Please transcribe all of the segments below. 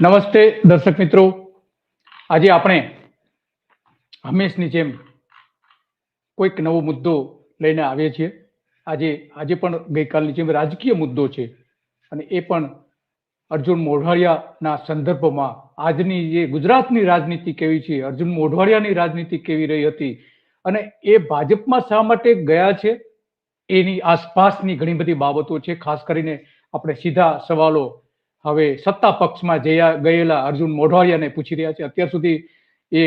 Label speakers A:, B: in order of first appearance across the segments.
A: નમસ્તે દર્શક મિત્રો. આજે આપણે હંમેશની જેમ કોઈક નવો મુદ્દો લઈને આવીએ છીએ. આજે આજે પણ ગઈકાલની જેમ રાજકીય મુદ્દો છે અને એ પણ અર્જુન મોઢવાડિયાના સંદર્ભમાં આજની જે ગુજરાતની રાજનીતિ કેવી છે, અર્જુન મોઢવાડિયાની રાજનીતિ કેવી રહી હતી અને એ ભાજપમાં શા માટે ગયા છે, એની આસપાસની ઘણી બધી બાબતો છે. ખાસ કરીને આપણે સીધા સવાલો હવે સત્તા પક્ષમાં જયા ગયેલા અર્જુન મોઢવાડિયાને પૂછી રહ્યા છે. અત્યાર સુધી એ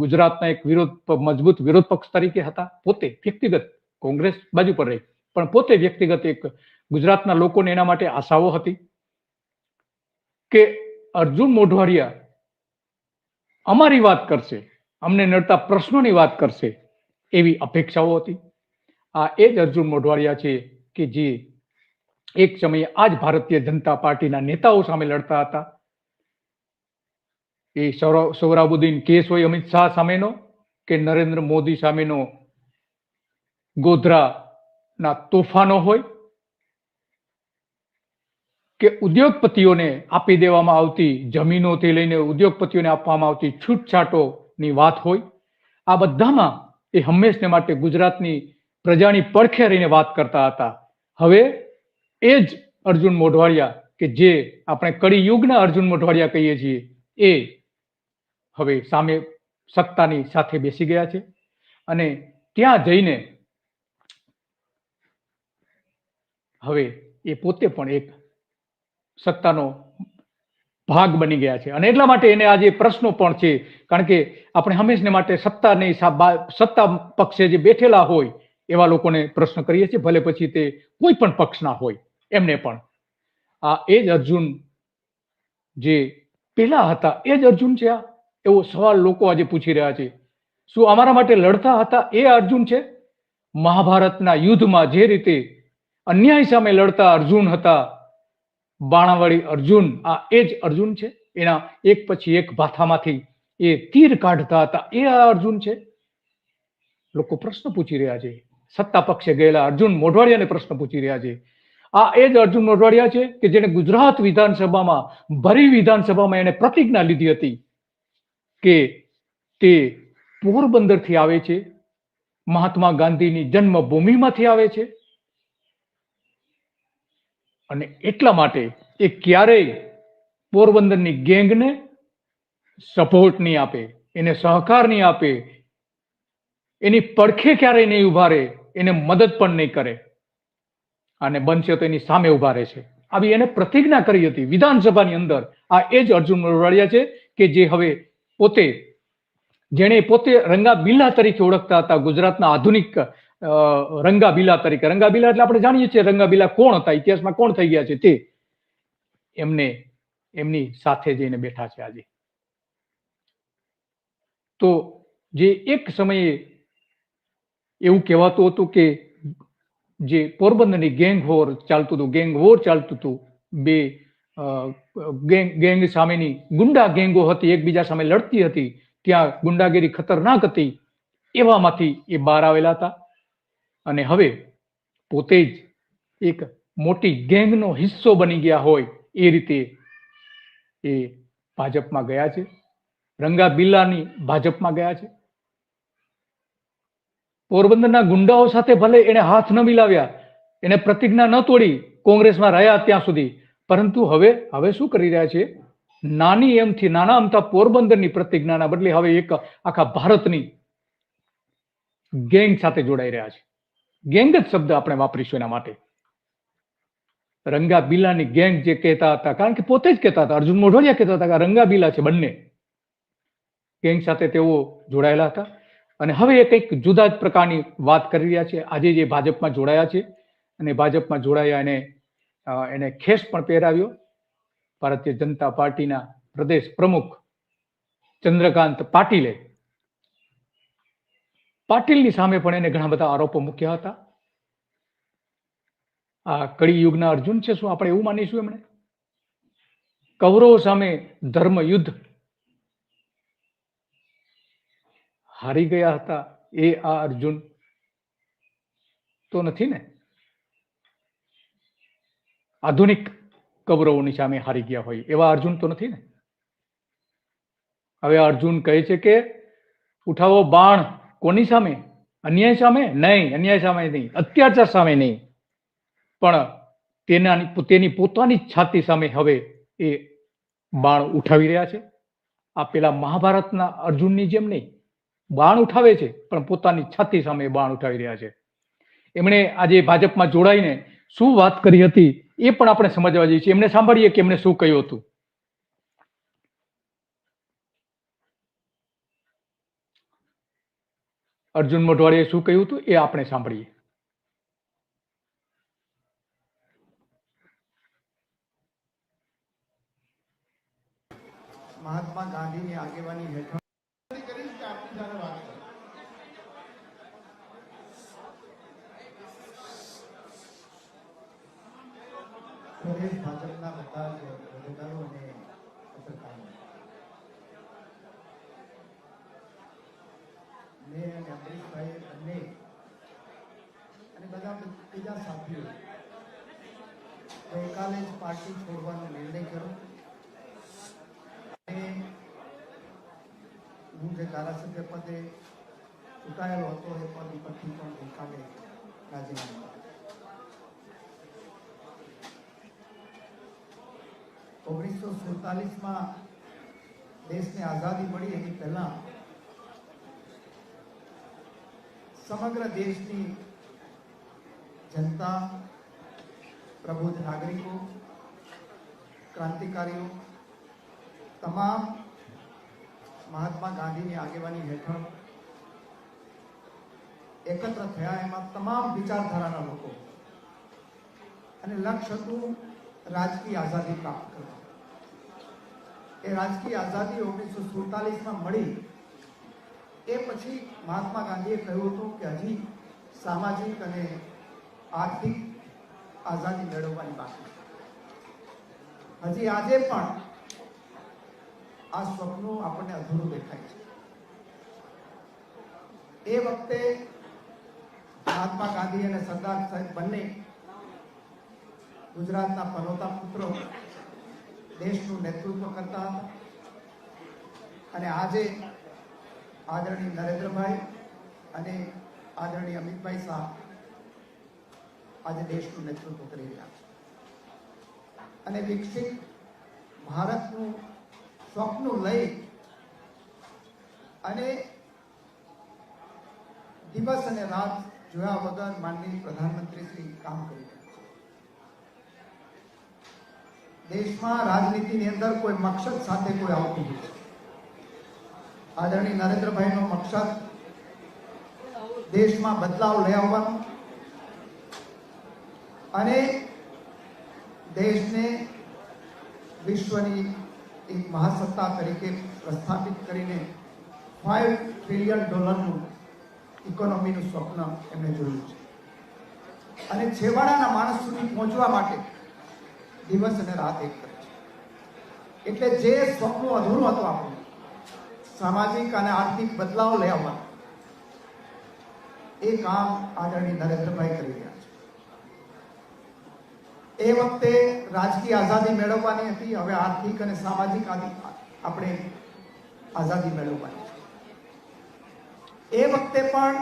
A: ગુજરાતના એક વિરોધ મજબૂત વિરોધ પક્ષ તરીકે હતા. પોતે વ્યક્તિગત કોંગ્રેસ બાજુ પર રહી. પણ પોતે વ્યક્તિગત એક ગુજરાતના લોકોને એના માટે આશાઓ હતી કે અર્જુન મોઢવાડિયા અમારી વાત કરશે, અમને નડતા પ્રશ્નોની વાત કરશે એવી અપેક્ષાઓ હતી. આ એ જ અર્જુન મોઢવાડિયા છે કે જે એક સમયે આ જ ભારતીય જનતા પાર્ટીના નેતાઓ સામે લડતા હતા. એ સૌરાબુદ્દીન કેસ હોય અમિત શાહ સામેનો કે નરેન્દ્ર મોદી સામેનો ગોધરાના તોફાનો હોય કે ઉદ્યોગપતિઓને આપી દેવામાં આવતી જમીનોથી લઈને ઉદ્યોગપતિઓને આપવામાં આવતી છૂટછાટોની વાત હોય. આ બધામાં એ હંમેશને માટે ગુજરાતની પ્રજાની પડખે રહીને વાત કરતા હતા. હવે એ જ અર્જુન મોઢવાડિયા કે જે આપણે કળી યુગના અર્જુન મોઢવાડિયા કહીએ છીએ, એ હવે સામે સત્તાની સાથે બેસી ગયા છે અને ત્યાં જઈને હવે એ પોતે પણ એક સત્તાનો ભાગ બની ગયા છે. અને એટલા માટે એને આજે પ્રશ્નો પણ છે, કારણ કે આપણે હંમેશને માટે સત્તાની સત્તા પક્ષે જે બેઠેલા હોય એવા લોકોને પ્રશ્ન કરીએ છીએ, ભલે પછી તે કોઈ પણ પક્ષના હોય. એમને પણ. આ એ જ અર્જુન જે પેલા હતા, એ જ અર્જુન છે આ? એવો સવાલ લોકો આજે પૂછી રહ્યા છે. શું અમારા માટે લડતા હતા એ અર્જુન છે? મહાભારતના યુદ્ધમાં જે રીતે અન્યાય સામે લડતા અર્જુન હતા બાણાવાળી અર્જુન, આ એ જ અર્જુન છે? એના એક પછી એક ભાથામાંથી એ તીર કાઢતા હતા, એ આ અર્જુન છે? લોકો પ્રશ્ન પૂછી રહ્યા છે. સત્તા પક્ષે ગયેલા અર્જુન મોઢવાડિયાને પ્રશ્ન પૂછી રહ્યા છે. આ એ જ અર્જુન મોઢવાડિયા છે કે જેને ગુજરાત વિધાનસભામાં, ભરી વિધાનસભામાં એને પ્રતિજ્ઞા લીધી હતી કે તે પોરબંદરથી આવે છે. મહાત્મા ગાંધીની જન્મભૂમિમાંથી આવે છે. અને એટલા માટે એ ક્યારેય પોરબંદરની ગેંગને સપોર્ટ નહીં આપે, એને સહકાર નહીં આપે, એની પડખે ક્યારેય નહીં ઊભા રહે એને મદદ પણ નહીં કરે. અને બનશે તો એની સામે ઊભા રહે છે. આવી એને પ્રતિજ્ઞા કરી હતી વિધાનસભાની અંદર. આ એ જ અર્જુન મોઢવાડિયા છે કે જે હવે પોતે જેણે પોતે રંગાબીલા તરીકે ઓળખતા હતા ગુજરાતના આધુનિક અ, રંગા તરીકે. રંગાબીલા એટલે આપણે જાણીએ છીએ રંગાબીલા કોણ હતા? ઇતિહાસમાં કોણ થઈ ગયા છે? તે એમને એમની સાથે જઈને બેઠા છે આજે. તો જે એક સમયે એવું કહેવાતું હતું કે જે પોરબંદરની ગેંગ વોર ચાલતું હતું, ગેંગ વોર ચાલતું હતું, બે ગેંગ ગેંગ સામેની ગુંડા ગેંગો હતી, એકબીજા સામે લડતી હતી, ત્યાં ગુંડાગીરી ખતરનાક હતી, એવામાંથી એ બહાર આવેલા હતા. અને હવે પોતે જ એક મોટી ગેંગનો હિસ્સો બની ગયા હોય એ રીતે એ ભાજપમાં ગયા છે. રંગા બિલ્લાની ભાજપમાં ગયા છે. પોરબંદરના ગુંડાઓ સાથે ભલે એને હાથ ન મિલાવ્યા, એને પ્રતિજ્ઞા ન તોડી કોંગ્રેસમાં રહ્યા ત્યાં સુધી. પરંતુ હવે હવે શું કરી રહ્યા છે? નાની એમથી નાના અમતા પોરબંદરની પ્રતિજ્ઞાના બદલે હવે એક આખા ભારતની ગેંગ સાથે જોડાઈ રહ્યા છે. ગેંગ જ શબ્દ આપણે વાપરીશું એના માટે. રંગા બિલાની ગેંગ જે કહેતા હતા, કારણ કે પોતે જ કહેતા હતા, અર્જુન મોઢવાડિયા કહેતા હતા કે રંગા બિલા છે બંને. ગેંગ સાથે તેઓ જોડાયેલા હતા. અને હવે એ કંઈક જુદા જ પ્રકારની વાત કરી રહ્યા છે. આજે જે ભાજપમાં જોડાયા છે અને ભાજપમાં જોડાયા એને એને ખેસ પણ પહેરાવ્યો. ભારતીય જનતા પાર્ટીના પ્રદેશ પ્રમુખ ચંદ્રકાંત પાટીલે પાટીલની સામે પણ એને ઘણા બધા આરોપો મૂક્યા હતા. આ કળી યુગના અર્જુન છે શું આપણે એવું માનીશું એમણે? કૌરવો સામે ધર્મ યુદ્ધ હારી ગયા હતા એ આ અર્જુન? તો નથી ને? આધુનિક કૌરવોની સામે હારી ગયા હોય એવા અર્જુન તો નથી ને? હવે અર્જુન કહે છે કે, ઉઠાવો બાણ, કોની સામે? અન્યાય સામે? નહીં, અન્યાય સામે નહીં, અત્યાચાર સામે નહીં. પણ તેના તેની પોતાની છાતી સામે હવે એ બાણ ઉઠાવી રહ્યા છે. આ પેલા મહાભારતના અર્જુનની જેમ નહીં. બાણ ઉઠાવે છે, પણ પોતાની છાતી સામે બાણ ઉઠાવી રહ્યા છે. એમણે આજે ભાજપમાં જોડાઈને શું વાત કરી હતી એ પણ આપણે સમજવા જઈએ છીએ. એમને સાંભળીએ કે એમણે શું કહ્યું હતું? અર્જુન મોઢવાડીએ શું કહ્યું હતું એ આપણે સાંભળીએ.
B: મહાત્મા ગાંધીની આગેવાની હેઠળ કરીશ કે આપની સાથે વાત કરું? પ્રદેશ ભાજપના બધા જ હોદ્દેદારો અને પત્રકારો મેં અને અમરીશભાઈ બંને અને બધા બીજા સાથીઓ ગઈકાલે જ પાર્ટી છોડવાનો નિર્ણય કર્યો અને હું જે ધારાસભ્ય પદે ચૂંટાયેલો હતો એ પદ ઉપરથી પણ ગઈકાલે રાજીનામું આપ્યું. ઓગણીસો સુડતાલીસમાં દેશને આઝાદી મળી એની પહેલા સમગ્ર દેશની જનતા પ્રબુદ્ધ નાગરિકો ક્રાંતિકારીઓ તમામ મહાત્મા ગાંધીની આગેવાની હેઠળ એકત્ર થયા એમાં તમામ વિચારધારાના લોકો અને લક્ષ્ય હતું રાજકીય આઝાદી પ્રાપ્ત કરવા. એ રાજકીય આઝાદી ઓગણીસો સુડતાલીસમાં મળી. એ પછી મહાત્મા ગાંધીએ કહ્યું હતું કે હજી સામાજિક અને આર્થિક આઝાદી મેળવવાની બાકી હજી આજે પણ આ સ્વપ્ન આપણને અધૂરું દેખાય છે. એ વખતે મહાત્મા ગાંધી અને સરદાર સાહેબ બંને ગુજરાતના પનોતા પુત્રો દેશનું નેતૃત્વ કરતા હતા. અને આજે આદરણીય નરેન્દ્રભાઈ અને આદરણીય અમિતભાઈ શાહ આજે દેશનું નેતૃત્વ કરી રહ્યા છે. અને વિકસિત ભારતનું સ્વપ્ન લઈ અને દિવસ અને રાત જોયા વગર માનનીય પ્રધાનમંત્રી કામ કરી દેશમાં રાજનીતિની અંદર કોઈ મકસદ સાથે કોઈ આવતું નથી આદરણીય નરેન્દ્રભાઈનો મકસદ દેશમાં બદલાવ લઈ આવવાનો અને દેશને વિશ્વની એક મહાસત્તા તરીકે પ્રસ્થાપિત કરીને ફાઇવ ટ્રિલિયન ડોલરનું ઇકોનોમીનું સ્વપ્ન એમણે જોયું છે. અને છેવાડાના માણસ સુધી પહોંચવા માટે દિવસ અને રાત એક કરે છે. એટલે જે સ્વપ્ન અધૂરું હતું આપણું, સામાજિક અને આર્થિક બદલાવ લઈ એ કામ આદરણીય નરેન્દ્રભાઈ કરી રહ્યા એ વખતે રાજકીય આઝાદી મેળવવાની હતી. હવે આર્થિક અને સામાજિક આપણે આઝાદી મેળવવાની એ વખતે પણ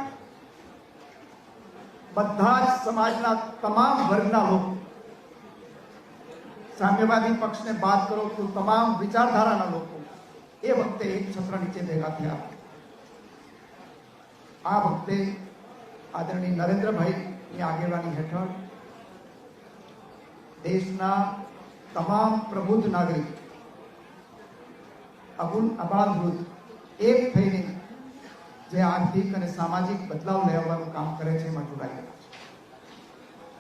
B: બધા જ સમાજના તમામ વર્ગના લોકો સામ્યવાદી પક્ષને બાદ કરો તો તમામ વિચારધારાના લોકો એ વખતે એક છત્ર નીચે ભેગા થયા. આ વખતે આદરણીય નરેન્દ્રભાઈની આગેવાની હેઠળ દેશના તમામ પ્રબુદ્ધ નાગરિક અગુણ અબાલ વૃદ્ધ એક થઈને જે આર્થિક અને સામાજિક બદલાવ લેવાનું કામ કરે છે એમાં જોડાયેલા છે.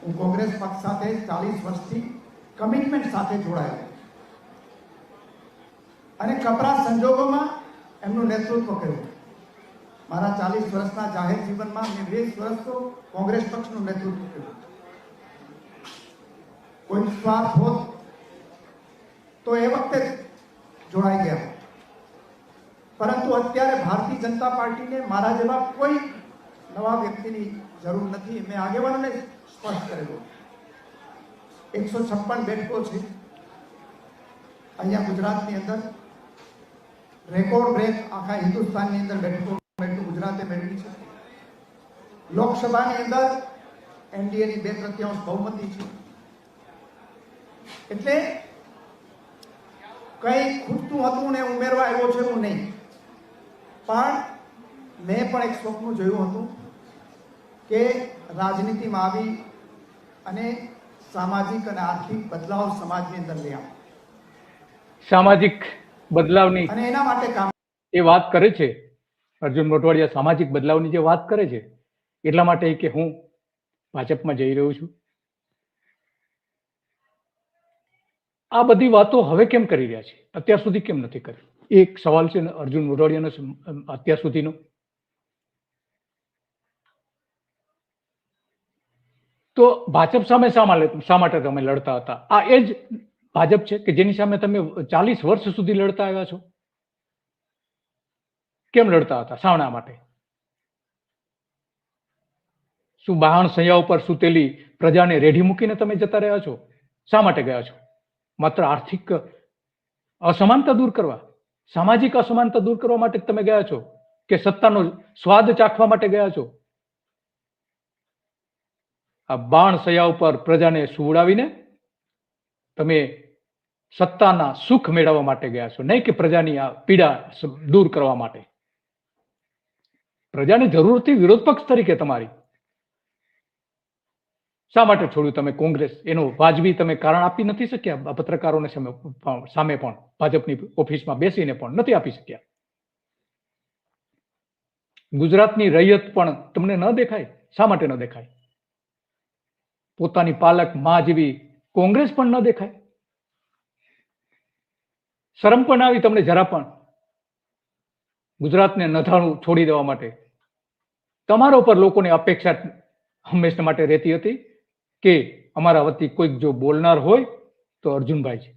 B: હું કોંગ્રેસ પક્ષ સાથે ચાલીસ વર્ષથી કમિટમેન્ટ સાથે જોડાયેલો અને કપરા સંજોગોમાં એમનું નેતૃત્વ કર્યું. મારા ચાલીસ વર્ષના જાહેર જીવનમાં મેં વીસ વર્ષ તો કોંગ્રેસ પક્ષનું નેતૃત્વ કર્યું. કોઈ સ્વાર્થ હોત તો એ વખતે જ જોડાઈ ગયા. પરંતુ અત્યારે ભારતીય જનતા પાર્ટીને મારા જેવા કોઈ નવા વ્યક્તિની જરૂર નથી. મેં આગેવાનોને સ્પષ્ટ કરેલો. એકસો છપ્પન બેઠકો છે. અહીંયા ગુજરાતની અંદર રેકોર્ડ બ્રેક આખા હિન્દુસ્તાનની અંદર બેઠકો બેઠકો ગુજરાતે મેળવી છે. લોકસભાની અંદર એનડીએની બે તૃતીયાંશ બહુમતી છે. એટલે કઈ ખૂટતું હતું ને ઉમેરવા આવ્યો છે હું નહીં. પણ મેં પણ એક સ્વપ્ન જોયું હતું કે રાજનીતિમાં આવી અને સામાજિક અને આર્થિક બદલાવ સમાજની અંદર લઈ આવો.
A: સામાજિક બદલાવની
B: અને એના માટે કામ
A: એ વાત કરે છે. અર્જુન મોટવાડિયા સામાજિક બદલાવની જે વાત કરે છે એટલા માટે કે હું ભાજપમાં જઈ રહ્યો છું. આ બધી વાતો હવે કેમ કરી રહ્યા છે? અત્યાર સુધી કેમ નથી કરી? એક સવાલ છે અર્જુન મોઢવાડિયાનો અત્યાર સુધીનો. તો ભાજપ સામે શા માટે શા માટે તમે લડતા હતા? આ એ જ ભાજપ છે કે જેની સામે તમે ચાલીસ વર્ષ સુધી લડતા આવ્યા છો? કેમ લડતા હતા? શાના માટે. શું બહાણ સૈયા ઉપર સૂતેલી પ્રજાને રેઢી મૂકીને તમે જતા રહ્યા છો? શા માટે ગયા છો? માત્ર આર્થિક અસમાનતા દૂર કરવા, સામાજિક અસમાનતા દૂર કરવા માટે તમે ગયા છો કે સત્તાનો સ્વાદ ચાખવા માટે ગયા છો? આ બાણ સયા ઉપર પ્રજાને સુવડાવીને તમે સત્તાના સુખ મેળવવા માટે ગયા છો. નહીં કે પ્રજાની આ પીડા દૂર કરવા માટે. પ્રજાને જરૂરથી વિરોધ પક્ષ તરીકે તમારી. શા માટે છોડ્યું તમે કોંગ્રેસ? એનું વાજબી તમે કારણ આપી નથી શક્યા? પત્રકારોને સામે સામે પણ, ભાજપની ઓફિસમાં બેસીને પણ નથી આપી શક્યા. ગુજરાતની રૈયત પણ તમને ન દેખાય? શા માટે ન દેખાય? પોતાની પાલકમાં જેવી કોંગ્રેસ પણ ન દેખાય? શરમ પણ આવી તમને જરા પણ. ગુજરાતને નથાણું છોડી દેવા માટે. તમારા ઉપર લોકોની અપેક્ષા હંમેશા માટે રહેતી હતી. કે અમારા વતી કોઈક જો બોલનાર હોય તો અર્જુનભાઈ છે.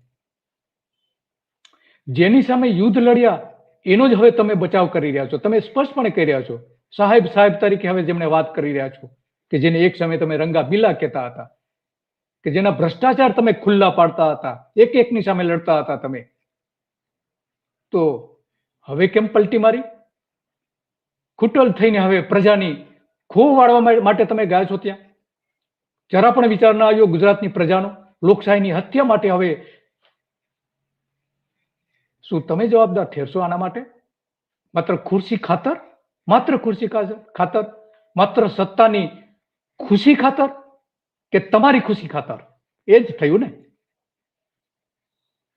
A: જેની સામે યુદ્ધ લડ્યા, એનો જ હવે તમે બચાવ કરી રહ્યા છો. તમે સ્પષ્ટપણે કહી રહ્યા છો. સાહેબ સાહેબ તરીકે હવે જેમને વાત કરી રહ્યા છો કે જેને એક સમયે તમે રંગા બિલા કહેતા હતા, કે જેના ભ્રષ્ટાચાર તમે ખુલ્લા પાડતા હતા, એક એકની સામે લડતા હતા તમે. તો હવે કેમ પલટી મારી? ખૂટલ થઈને હવે પ્રજાની ખો વાળવા માટે તમે ગયા છો ત્યાં? જરા પણ વિચાર ના આવ્યો ગુજરાતની પ્રજાનો, લોકશાહીની હત્યા માટે હવે. શું તમે જવાબદાર ઠેરશો આના માટે? માત્ર ખુરશી ખાતર? માત્ર ખુરશી ખાતર? માત્ર સત્તાની ખુશી ખાતર? કે તમારી ખુશી ખાતર? એ જ થયું ને?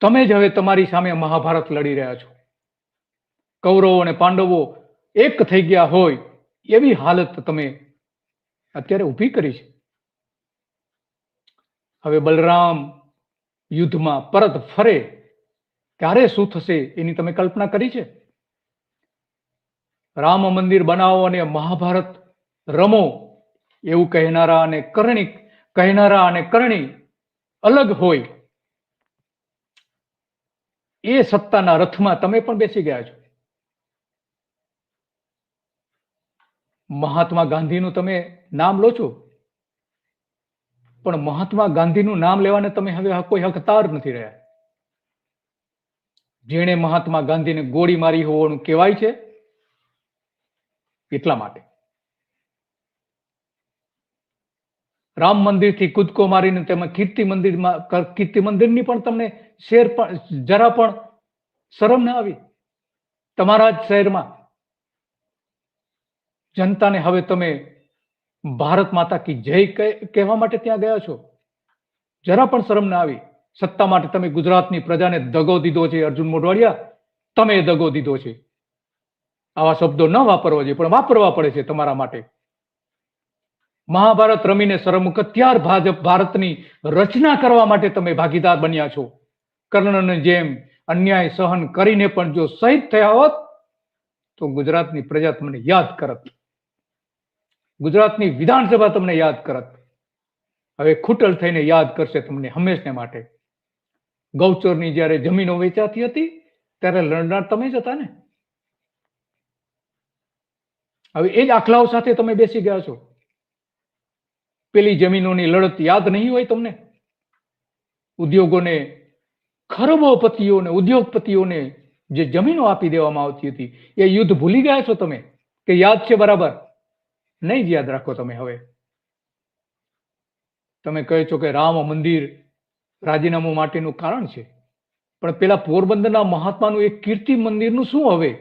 A: તમે જ હવે તમારી સામે મહાભારત લડી રહ્યા છો. કૌરવો અને પાંડવો એક થઈ ગયા હોય એવી હાલત તમે અત્યારે ઊભી કરી છે. હવે બલરામ યુદ્ધમાં પરત ફરે, ત્યારે શું થશે એની તમે કલ્પના કરી છે? રામ મંદિર બનાવો અને મહાભારત રમો, એવું કહેનારા અને કરણી, કહેનારા અને કરણી અલગ હોય. એ સત્તાના રથમાં તમે પણ બેસી ગયા છો. મહાત્મા ગાંધીનું તમે નામ લો છો? પણ મહાત્મા ગાંધીનું નામ લેવાને તમે હવે કોઈ હકદાર નથી રહ્યા. જેણે મહાત્મા ગાંધીને ગોળી મારી હોવાનું કહેવાય છે એટલા માટે. રામ મંદિરથી કૂદકો મારીને તેમાં કીર્તિ મંદિરમાં કીર્તિ મંદિરની પણ તમને શેર પણ, જરા પણ શરમ ના આવી. તમારા જ શહેરમાં જનતાને હવે તમે ભારત માતા કી જય કહે- કહેવા માટે ત્યાં ગયા છો? જરા પણ શરમ ના આવી. સત્તા માટે તમે ગુજરાતની પ્રજાને દગો દીધો છે, અર્જુન મોઢવાડિયા. તમે દગો દીધો છે. આવા શબ્દો ન વાપરવા જોઈએ, પણ વાપરવા પડે છે તમારા માટે. મહાભારત રમીને સરમુખ ત્યાર ભાજપ ભારતની રચના કરવા માટે તમે ભાગીદાર બન્યા છો. કર્ણની જેમ અન્યાય સહન કરીને પણ જો શહીદ થયા હોત, તો ગુજરાતની પ્રજા તમને યાદ કરત. ગુજરાતની વિધાનસભા તમને યાદ કરત. હવે ખૂટલ થઈને યાદ કરશે તમને હંમેશને માટે. ગૌચરની જ્યારે જમીનો વેચાતી હતી, ત્યારે લડનાર તમે જ હતા ને? હવે એ જ આખલાઓ સાથે તમે બેસી ગયા છો. પેલી જમીનોની લડત યાદ નહીં હોય તમને? ઉદ્યોગોને, ખરબોપતિઓને, ઉદ્યોગપતિઓને જે જમીનો આપી દેવામાં આવતી હતી, એ યુદ્ધ ભૂલી ગયા છો તમે? કે યાદ છે બરાબર? નહીં જ યાદ રાખો તમે હવે. તમે કહો છો કે રામ મંદિર રાજીનામું માટેનું કારણ છે. પણ પેલા પોરબંદરના મહાત્માનું એક કીર્તિ મંદિરનું શું હવે?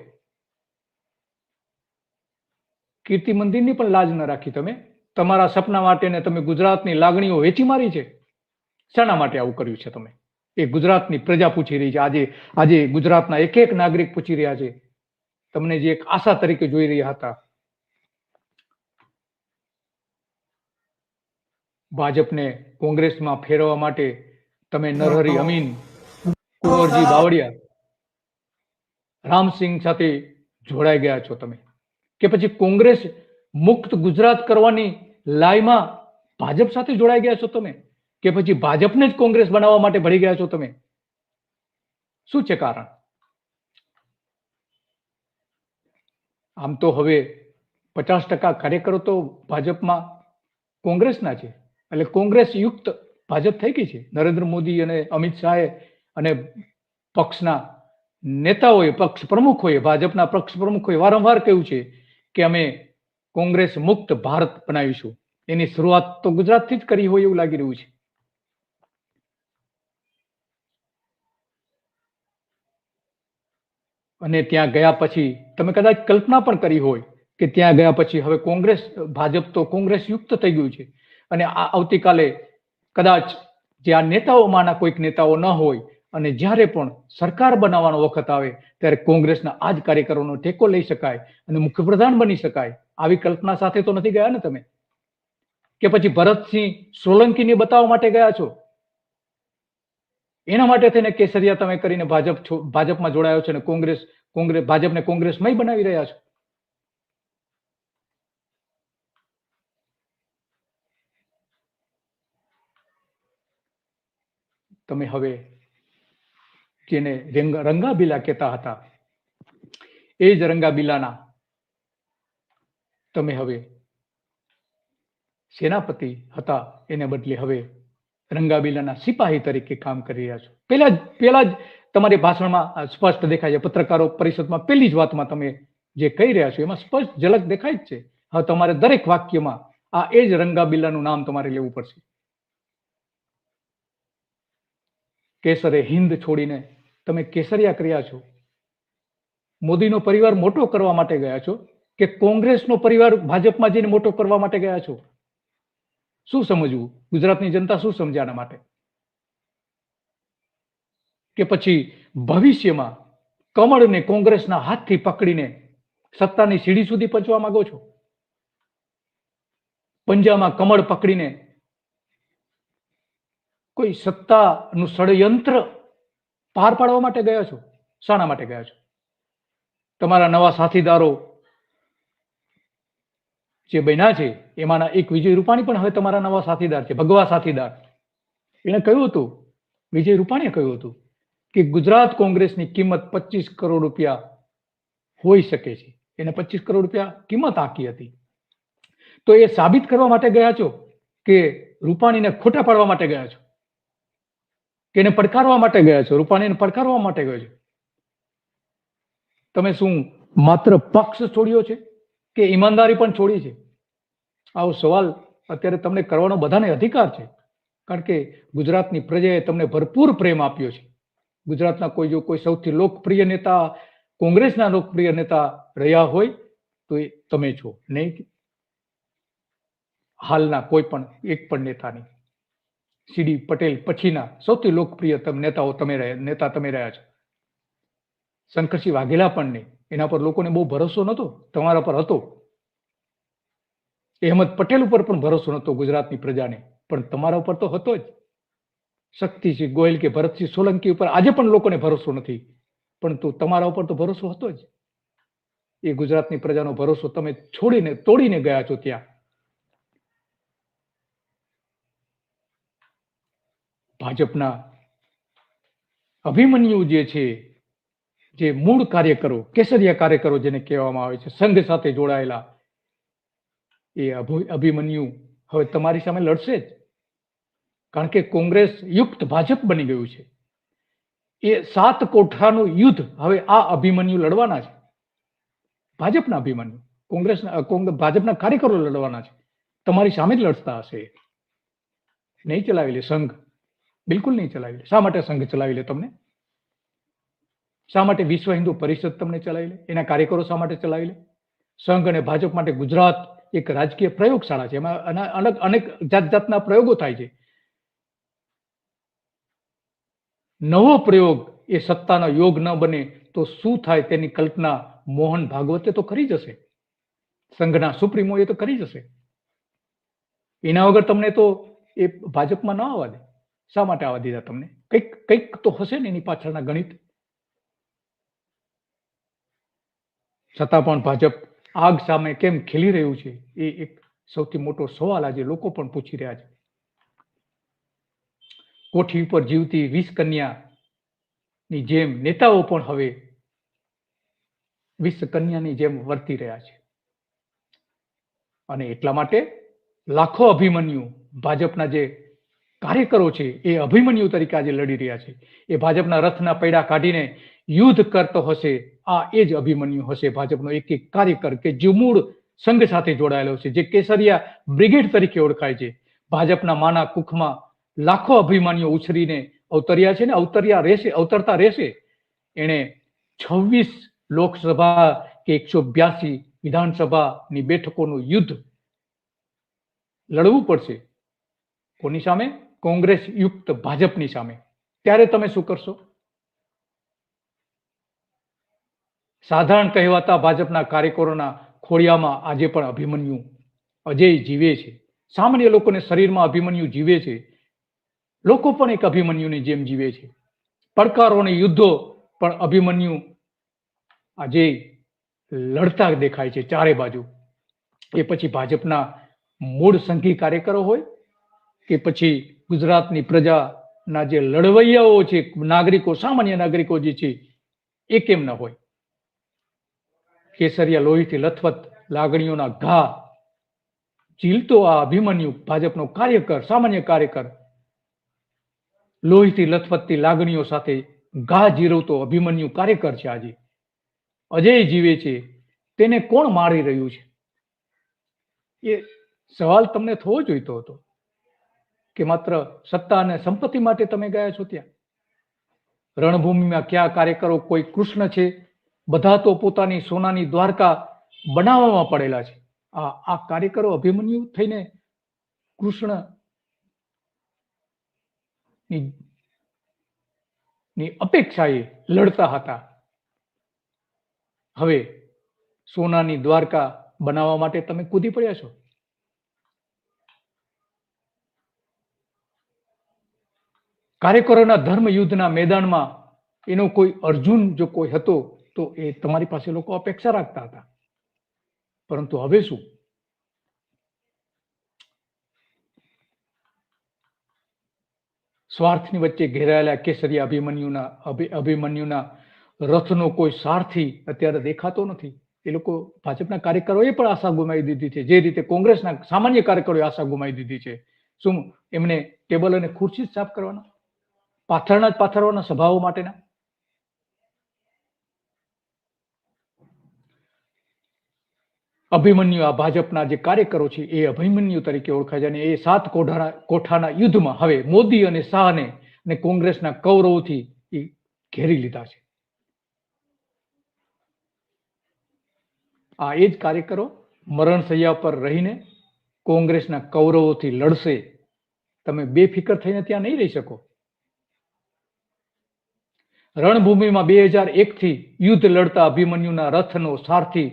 A: કીર્તિ મંદિરની પણ લાજ ન રાખી તમે. તમારા સપના માટે ને તમે ગુજરાતની લાગણીઓ વેચી મારી છે. શાના માટે આવું કર્યું છે તમે? એ ગુજરાતની પ્રજા પૂછી રહી છે. આજે આજે ગુજરાતના એક એક નાગરિક પૂછી રહ્યા છે. તમને જે એક આશા તરીકે જોઈ રહ્યા હતા. ભાજપને કોંગ્રેસમાં ફેરવવા માટે તમે નરહરી અમીન કુંવરજી બાવળિયા રામસિંહ સાથે જોડાઈ ગયા છો તમે. કે પછી કોંગ્રેસ મુક્ત ગુજરાત કરવાની લાઈમાં ભાજપ સાથે જોડાઈ ગયા છો તમે? કે પછી ભાજપને જ કોંગ્રેસ બનાવવા માટે ભળી ગયા છો તમે? શું છે કારણ? આમ તો હવે પચાસ ટકા કાર્યકરો તો ભાજપમાં કોંગ્રેસના છે. એટલે કોંગ્રેસ યુક્ત ભાજપ થઈ ગઈ છે. નરેન્દ્ર મોદી અને અમિત શાહે અને પક્ષના નેતાઓએ, પક્ષ પ્રમુખોએ, ભાજપના પક્ષ પ્રમુખોએ વારંવાર કહ્યું છે કે અમે કોંગ્રેસ મુક્ત ભારત બનાવીશું. એની શરૂઆત તો ગુજરાતથી જ કરી હોય એવું લાગી રહ્યું છે. અને ત્યાં ગયા પછી, તમે કદાચ કલ્પના પણ કરી હોય કે ત્યાં ગયા પછી હવે કોંગ્રેસ, ભાજપ તો કોંગ્રેસ યુક્ત થઈ ગયું છે. અને આવતીકાલે કદાચ જે આ નેતાઓમાંના કોઈક નેતાઓ ન હોય અને જ્યારે પણ સરકાર બનાવવાનો વખત આવે, ત્યારે કોંગ્રેસના આ જ કાર્યકરોનો ટેકો લઈ શકાય અને મુખ્યપ્રધાન બની શકાય. આવી કલ્પના સાથે તો નથી ગયા ને તમે? કે પછી ભરતસિંહ સોલંકીને બતાવવા માટે ગયા છો? એના માટે થઈને કેસરિયા તમે કરીને ભાજપ ભાજપમાં જોડાયો છે અને કોંગ્રેસ કોંગ્રેસ ભાજપને કોંગ્રેસમાં બનાવી રહ્યા છો? તમે હવે જેને રંગાબીલા કહેતા હતા, એ જ રંગાબીલાના તમે હવે સેનાપતિ હતા, એને બદલે હવે રંગાબીલાના સિપાહી તરીકે કામ કરી રહ્યા છો. પેલા જ પેલા જ તમારી ભાષણમાં સ્પષ્ટ દેખાય છે. પત્રકારો પરિષદમાં પહેલી જ વાતમાં તમે જે કહી રહ્યા છો, એમાં સ્પષ્ટ ઝલક દેખાય જ છે. હવે તમારે દરેક વાક્યમાં આ એ જ રંગાબીલાનું નામ તમારે લેવું પડશે. કેસરે હિન્દ છોડીને તમે કેસરિયા કર્યા છો? મોદીનો પરિવાર મોટો કરવા માટે ગયા છો કે કોંગ્રેસનો પરિવાર ભાજપમાં જઈને મોટો કરવા માટે ગયા છો? શું સમજવું? ગુજરાતની જનતા શું સમજાના માટે? કે પછી ભવિષ્યમાં કમળને કોંગ્રેસના હાથથી પકડીને સત્તાની સીડી સુધી પહોંચવા માંગો છો? પંજામાં કમળ પકડીને કોઈ સત્તાનું ષડયંત્ર પાર પાડવા માટે ગયા છો? શાના માટે ગયા છો? તમારા નવા સાથીદારો જે બન્યા છે, એમાંના એક વિજય રૂપાણી પણ હવે તમારા નવા સાથીદાર છે, ભગવા સાથીદાર. એણે કહ્યું હતું, વિજય રૂપાણીએ કહ્યું હતું કે ગુજરાત કોંગ્રેસની કિંમત પચીસ કરોડ રૂપિયા હોઈ શકે છે. એને પચીસ કરોડ રૂપિયા કિંમત આંકી હતી. તો એ સાબિત કરવા માટે ગયા છો કે રૂપાણીને ખોટા પાડવા માટે ગયા છો? કે એને પડકારવા માટે ગયા છો? રૂપાણીને પડકારવા માટે ગયો છે. તમે શું માત્ર પક્ષ છોડ્યો છે કે ઈમાનદારી પણ છોડી છે? આવો સવાલ અત્યારે તમને કરવાનો બધાને અધિકાર છે. કારણ કે ગુજરાતની પ્રજાએ તમને ભરપૂર પ્રેમ આપ્યો છે. ગુજરાતના કોઈ જો કોઈ સૌથી લોકપ્રિય નેતા, કોંગ્રેસના લોકપ્રિય નેતા રહ્યા હોય તો એ તમે છો. નહીં હાલના કોઈ પણ એક પણ નેતાની. સીડી પટેલ પછીના સૌથી લોકપ્રિય નેતાઓ તમે નેતા તમે રહ્યા છો. શંકરસિંહ વાઘેલા પણ નહીં એના પર લોકોને બહુ ભરોસો નહોતો, તમારા પર હતો. અહેમદ પટેલ ઉપર પણ ભરોસો નહોતો ગુજરાતની પ્રજાને, પણ તમારા ઉપર તો હતો જ. શક્તિસિંહ ગોયલ કે ભરતસિંહ સોલંકી ઉપર આજે પણ લોકોને ભરોસો નથી પરંતુ તમારા ઉપર તો ભરોસો હતો જ. એ ગુજરાતની પ્રજાનો ભરોસો તમે છોડીને, તોડીને ગયા છો ત્યાં. ભાજપના અભિમન્યુ જે છે, જે મૂળ કાર્યકરો, કેસરિયા કાર્યકરો જેને કહેવામાં આવે છે, સંઘ સાથે જોડાયેલા, એ અભિમન્યુ હવે તમારી સામે લડશે જ. કારણ કે કોંગ્રેસ યુક્ત ભાજપ બની ગયું છે. એ સાત કોઠાનું યુદ્ધ હવે આ અભિમન્યુ લડવાના છે. ભાજપના અભિમન્યુ, કોંગ્રેસના કોંગ્રેસ ભાજપના કાર્યકરો લડવાના છે. તમારી સામે જ લડતા હશે. નહીં ચલાવેલી સંઘ. બિલકુલ નહીં ચલાવી લે. શા માટે સંઘ ચલાવી લે તમને? શા માટે વિશ્વ હિન્દુ પરિષદ તમને ચલાવી લે? એના કાર્યકરો શા માટે ચલાવી લે? સંઘ અને ભાજપ માટે ગુજરાત એક રાજકીય પ્રયોગશાળા છે. એમાં અલગ અનેક જાત જાતના પ્રયોગો થાય છે. નવો પ્રયોગ એ સત્તાનો યોગ ન બને તો શું થાય તેની કલ્પના મોહન ભાગવતે તો કરી જશે સંઘના સુપ્રીમો એ તો કરી જશે એના વગર તમને તો એ ભાજપમાં ન આવવા દે. શા માટે આવા દીધા તમને? કંઈક કંઈક તો હશે ને એની પાછળના ગણિત. છતાં પણ ભાજપ આગ સામે કેમ ખીલી રહ્યું છે એ એક સૌથી મોટો સવાલ આજે લોકો પણ પૂછી રહ્યા છે. કોઠી ઉપર જીવતી વીસ કન્યાની જેમ નેતાઓ પણ હવે વીસ કન્યાની જેમ વર્તી રહ્યા છે. અને એટલા માટે લાખો અભિમન્યુ ભાજપના જે કાર્યકરો છે, એ અભિમન્યુ તરીકે આજે લડી રહ્યા છે. એ ભાજપના રથના પૈડા કાઢીને યુદ્ધ કરતો હશે, આ એ જ અભિમન્યુ હશે ભાજપનો એક એક કાર્યકર કે જે મૂળ સંઘ સાથે જોડાયેલો છે, જે કેસરિયા બ્રિગેડ તરીકે ઓળખાય છે. ભાજપના માના કુખમાં લાખો અભિમાનીઓ ઉછરીને અવતર્યા છે ને અવતર્યા રહેશે, અવતરતા રહેશે. એણે છવ્વીસ લોકસભા કે એકસો બ્યાસી વિધાનસભાની બેઠકોનું યુદ્ધ લડવું પડશે. કોની સામે? કોંગ્રેસ યુક્ત ભાજપની સામે. ત્યારે તમે શું કરશો? સાધારણ કહેવાતા ભાજપના કાર્યકરોના ખોળિયામાં આજે પણ અભિમન્યુ અજય જીવે છે. સામાન્ય લોકોને શરીરમાં અભિમન્યુ જીવે છે. લોકો પણ એક અભિમન્યુની જેમ જીવે છે. પડકારો અને યુદ્ધો પણ અભિમન્યુ આજે લડતા દેખાય છે ચારે બાજુ. એ પછી ભાજપના મૂળ સંઘી કાર્યકરો હોય કે પછી ગુજરાતની પ્રજાના જે લડવૈયાઓ છે, નાગરિકો, સામાન્ય નાગરિકો જે છે, એ કેમ ન હોય? કેસરિયા લોહીથી લથવત લાગણીઓના ઘા ઝીલતો આ અભિમન્યુ ભાજપનો કાર્યકર, સામાન્ય કાર્યકર, લોહીથી લથવતતી લાગણીઓ સાથે ઘા જીરવતો અભિમન્યુ કાર્યકર છે આજે. અજય જીવે છે, તેને કોણ મારી રહ્યું છે? એ સવાલ તમને થવો જોઈતો હતો. કે માત્ર સત્તા અને સંપત્તિ માટે તમે ગયા છો ત્યાં? રણભૂમિમાં કયા કાર્યકરો? કોઈ કૃષ્ણ છે? બધા તો પોતાની સોનાની દ્વારકા બનાવવામાં પડેલા છે. આ આ કાર્યકરો અભિમન્યુ થઈને કૃષ્ણની અપેક્ષાએ લડતા હતા. હવે સોનાની દ્વારકા બનાવવા માટે તમે કૂદી પડ્યા છો? કાર્યકરોના ધર્મ યુદ્ધના મેદાનમાં એનો કોઈ અર્જુન જો કોઈ હતો, તો એ તમારી પાસે લોકો અપેક્ષા રાખતા હતા. પરંતુ હવે શું? સ્વાર્થની વચ્ચે ઘેરાયેલા કેસરી અભિમન્યુના, અભિ, અભિમન્યુના રથનો કોઈ સારથી અત્યારે દેખાતો નથી. એ લોકો ભાજપના કાર્યકરોએ પણ આશા ગુમાવી દીધી છે. જે રીતે કોંગ્રેસના સામાન્ય કાર્યકરોએ આશા ગુમાવી દીધી છે. શું એમને ટેબલ અને ખુરશી સાફ કરવાના? પાથરણા જ પાથરવાના સભાઓ માટેના? અભિમન્યુ આ ભાજપના જે કાર્યકરો છે, એ અભિમન્યુ તરીકે ઓળખાય છે અને એ સાત કોઠાના કોઠાના યુદ્ધમાં હવે મોદી અને શાહને અને કોંગ્રેસના કૌરવોથી એ ઘેરી લીધા છે. આ એ જ કાર્યકરો મરણશૈયા પર રહીને કોંગ્રેસના કૌરવોથી લડશે. તમે બેફિકર થઈને ત્યાં નહીં રહી શકો. રણભૂમિમાં બે હજાર એકથી યુદ્ધ લડતા અભિમન્યુના રથનો સારથી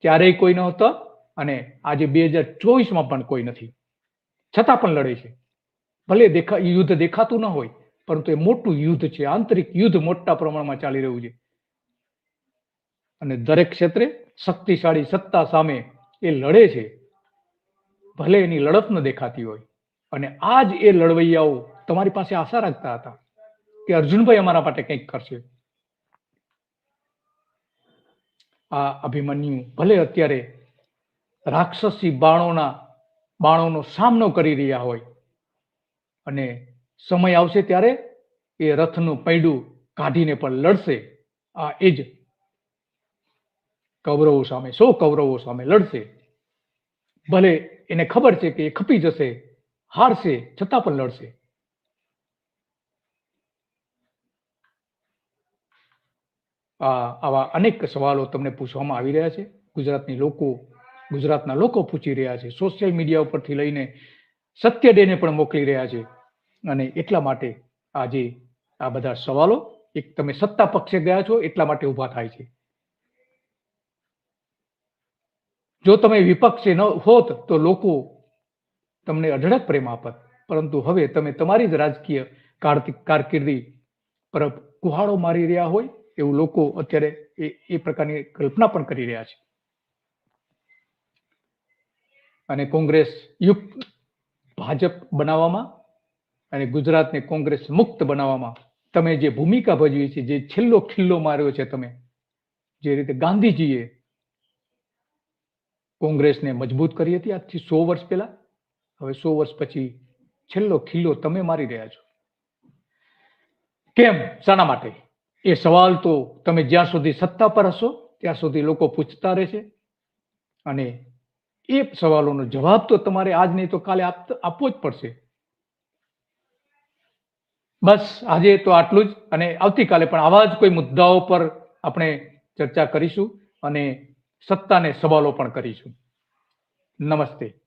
A: ક્યારેય કોઈ નહોતો અને આજે બે હજાર ચોવીસમાં પણ કોઈ નથી. છતાં પણ લડે છે. ભલે દેખા યુદ્ધ દેખાતું ન હોય, પરંતુ એ મોટું યુદ્ધ છે. આંતરિક યુદ્ધ મોટા પ્રમાણમાં ચાલી રહ્યું છે. અને દરેક ક્ષેત્રે શક્તિશાળી સત્તા સામે એ લડે છે. ભલે એની લડત ન દેખાતી હોય. અને આ જ એ લડવૈયાઓ તમારી પાસે આશા રાખતા હતા. કે અર્જુનભાઈ અમારા માટે કંઈક કરશે. આ અભિમન્યુ ભલે અત્યારે રાક્ષસી બાણોના બાણોનો સામનો કરી રહ્યા હોય અને સમય આવશે ત્યારે એ રથનું પૈડું કાઢીને પણ લડશે. આ એ જ કૌરવો સામે, સો કૌરવો સામે લડશે. ભલે એને ખબર છે કે એ ખપી જશે, હારશે, છતાં પણ લડશે. આવા અનેક સવાલો તમને પૂછવામાં આવી રહ્યા છે. ગુજરાતની લોકો, ગુજરાતના લોકો પૂછી રહ્યા છે. સોશિયલ મીડિયા ઉપરથી લઈને સત્ય ડેને પણ મોકલી રહ્યા છે. અને એટલા માટે આજે આ બધા સવાલો, એક તમે સત્તા પક્ષે ગયા છો, એટલા માટે ઊભા થાય છે. જો તમે વિપક્ષે ન હોત, તો લોકો તમને અઢળક પ્રેમ આપત. પરંતુ હવે તમે તમારી જ રાજકીય કારકિર્દી પર કુહાડો મારી રહ્યા હોય એવું લોકો અત્યારે એ એ પ્રકારની કલ્પના પણ કરી રહ્યા છે. અને કોંગ્રેસ યુક્ત ભાજપ બનાવવામાં અને ગુજરાતને કોંગ્રેસ મુક્ત બનાવવામાં તમે જે ભૂમિકા ભજવી છે, જે છેલ્લો ખિલ્લો માર્યો છે તમે, જે રીતે ગાંધીજીએ કોંગ્રેસને મજબૂત કરી હતી આજથી સો વર્ષ પહેલા, હવે સો વર્ષ પછી છેલ્લો ખિલ્લો તમે મારી રહ્યા છો. કેમ? શાના માટે? એ સવાલ તો તમે જ્યાં સુધી સત્તા પર હશો, ત્યાં સુધી લોકો પૂછતા રહેશે. અને એ સવાલોનો જવાબ તો તમારે આજ નહીં તો કાલે આપ- આપવો જ પડશે. બસ, આજે તો આટલું જ. અને આવતીકાલે પણ આવા જ કોઈ મુદ્દાઓ પર આપણે ચર્ચા કરીશું અને સત્તાને સવાલો પણ કરીશું. નમસ્તે.